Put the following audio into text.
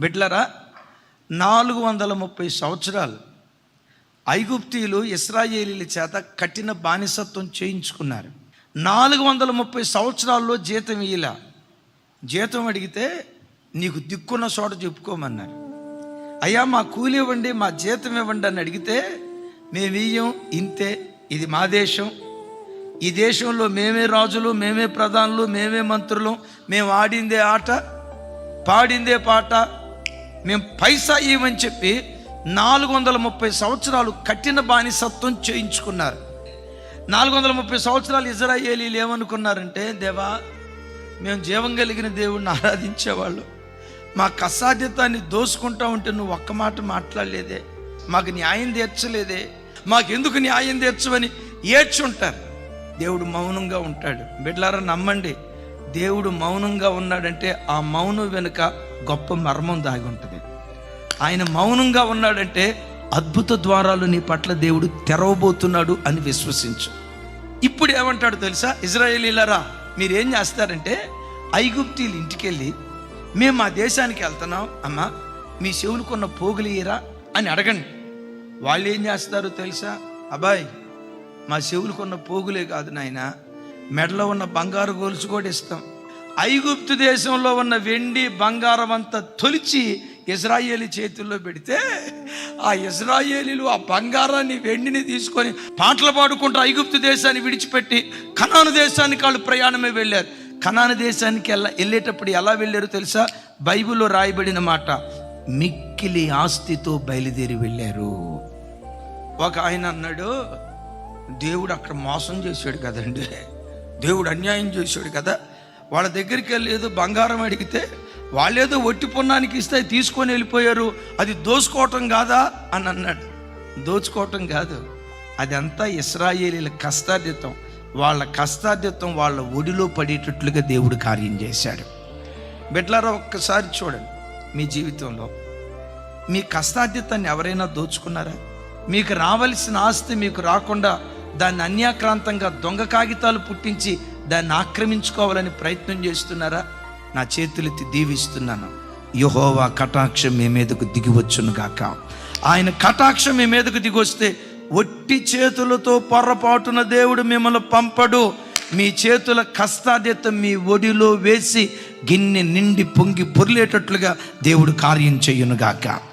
బిడ్లరా నాలుగు వందల ముప్పై సంవత్సరాలు ఐగుప్తీయులు ఇస్రాయేలీల చేత కఠిన బానిసత్వం చేయించుకున్నారు. నాలుగు వందల ముప్పై సంవత్సరాల్లో జీతం ఇయ్యలా. జీతం అడిగితే నీకు దిక్కున్న చోట చెప్పుకోమన్నారు. అయ్యా మా కూలి ఇవ్వండి మా జీతం ఇవ్వండి అని అడిగితే మేము ఇయ్యం ఇంతే ఇది మా దేశం. ఈ దేశంలో మేమే రాజులు మేమే ప్రధానులు మేమే మంత్రులు మేము ఆడిందే ఆట పాడిందే పాట మేము పైసా ఇవ్వమని చెప్పి నాలుగు వందల ముప్పై సంవత్సరాలు కఠిన బానిసత్వం చేయించుకున్నారు. నాలుగు వందల ముప్పై సంవత్సరాలు ఇజ్రాయేలీలు ఏమనుకున్నారంటే దేవా మేము జీవం కలిగిన దేవుణ్ణి ఆరాధించేవాళ్ళు. మాకు అసాధ్యతాన్ని దోసుకుంటా ఉంటే నువ్వు ఒక్క మాట మాట్లాడలేదే. మాకు న్యాయం తీర్చలేదే. మాకెందుకు న్యాయం తీర్చవని ఏడ్చుంటారు. దేవుడు మౌనంగా ఉంటాడు. బిడ్లారా నమ్మండి దేవుడు మౌనంగా ఉన్నాడంటే ఆ మౌనం వెనుక గొప్ప మర్మం దాగి ఉంటుంది. ఆయన మౌనంగా ఉన్నాడంటే అద్భుత ద్వారాలు నీ పట్ల దేవుడు తెరవబోతున్నాడు అని విశ్వసించు. ఇప్పుడు ఏమంటాడు తెలుసా? ఇజ్రాయేలీలరా మీరేం చేస్తారంటే ఐగుప్తీలు ఇంటికి వెళ్ళి మేము మా దేశానికి వెళ్తున్నాం అమ్మా మీ చెవులకున్న పోగులియరా అని అడగండి. వాళ్ళు ఏం చేస్తారు తెలుసా? అబ్బాయి మా చెవులకున్న పోగులే కాదు నాయన మెడలో ఉన్న బంగారు గొలుసు కూడా ఇస్తాం. ఐగుప్తు దేశంలో ఉన్న వెండి బంగారం అంతా తొలిచి ఇజ్రాయేలీ చేతుల్లో పెడితే ఆ ఇజ్రాయేలీలు ఆ బంగారాన్ని వెండిని తీసుకొని పాటలు పాడుకుంటూ ఐగుప్తు దేశాన్ని విడిచిపెట్టి కనాను దేశానికి వాళ్ళు ప్రయాణమే వెళ్ళారు. కనాను దేశానికి ఎలా వెళ్ళేటప్పుడు ఎలా వెళ్ళారు తెలుసా? బైబిల్లో రాయబడిన మాట మిక్కిలి ఆస్తితో బయలుదేరి వెళ్ళారు. ఒక ఆయన అన్నాడు దేవుడు అక్కడ మోసం చేశాడు కదండి. దేవుడు అన్యాయం చేశాడు కదా. వాళ్ళ దగ్గరికి వెళ్ళి ఏదో బంగారం అడిగితే వాళ్ళేదో ఒట్టి పున్నానికి ఇస్తే తీసుకొని వెళ్ళిపోయారు. అది దోచుకోవటం కాదా? అని అన్నాడు. దోచుకోవటం కాదు. అదంతా ఇస్రాయేలీల కష్టార్జితం. వాళ్ళ కష్టార్జితం వాళ్ళ ఒడిలో పడేటట్లుగా దేవుడు కార్యం చేశాడు. బిడ్లారా ఒక్కసారి చూడండి మీ జీవితంలో. మీ కష్టార్జితాన్ని ఎవరైనా దోచుకున్నారా? మీకు రావలసిన ఆస్తి మీకు రాకుండా దాన్ని అన్యాక్రాంతంగా దొంగ కాగితాలు పుట్టించి దాన్ని ఆక్రమించుకోవాలని ప్రయత్నం చేస్తున్నారా? నా చేతులెత్తి దీవిస్తున్నాను. యహోవా కటాక్షం మీ మీదకు దిగివచ్చును గాక. ఆయన కటాక్షం మీ మీదకు దిగొస్తే ఒట్టి చేతులతో పొరపాటున దేవుడు మిమ్మల్ని పంపడు. మీ చేతుల కష్టాధ్యత మీ ఒడిలో వేసి గిన్నె నిండి పొంగి పొర్లేటట్లుగా దేవుడు కార్యం చెయ్యునుగాక